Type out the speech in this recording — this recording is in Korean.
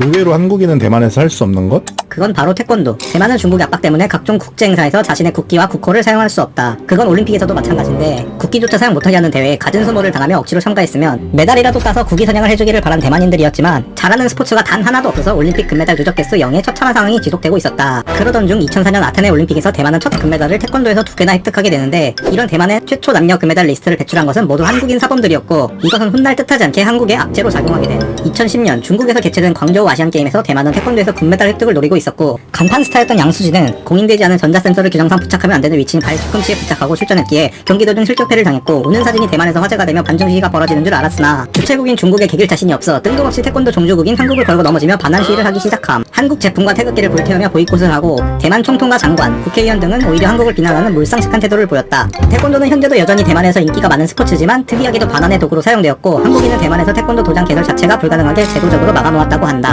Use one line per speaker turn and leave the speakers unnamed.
의외로 한국인은 대만에서 할 수 없는 것?
그건 바로 태권도. 대만은 중국의 압박 때문에 각종 국제 행사에서 자신의 국기와 국호를 사용할 수 없다. 그건 올림픽에서도 마찬가지인데 국기조차 사용 못하게 하는 대회에 갖은 소모를 당하며 억지로 참가했으면 메달이라도 따서 국위 선양을 해주기를 바란 대만인들이었지만 잘하는 스포츠가 단 하나도 없어서 올림픽 금메달 누적 개수 0의 처참한 상황이 지속되고 있었다. 그러던 중 2004년 아테네 올림픽에서 대만은 첫 금메달을 태권도에서 두 개나 획득하게 되는데 이런 대만의 최초 남녀 금메달 리스트를 배출한 것은 모두 한국인 사범들이었고 이것은 훗날 뜻하지 않게 한국의 악재로 작용하게 된 2010년 중국에서 개최된 광저우 아시안게임에서 대만은 태권도에서 금메달 획득을 노리고 있었고 간판 스타였던 양수진은 공인되지 않은 전자센서를 규정상 부착하면 안 되는 위치인 발 뒤꿈치에 부착하고 출전했기에 경기 도중 실격패를 당했고 오는 사진이 대만에서 화제가 되며 반중 시위가 벌어지는 줄 알았으나 주최국인 중국에 개길 자신이 없어 뜬금없이 태권도 종주국인 한국을 걸고 넘어지며 반환 시위를 하기 시작함 한국 제품과 태극기를 불태우며 보이콧을 하고 대만 총통과 장관, 국회의원 등은 오히려 한국을 비난하는 몰상식한 태도를 보였다. 태권도는 현재도 여전히 대만에서 인기가 많은 스포츠지만 특이하게도 반환의 도구로 사용되었고 한국인은 대만에서 태권도 도장 개설 자체가 불가능하게 제도적으로 막아놓았다고 한다.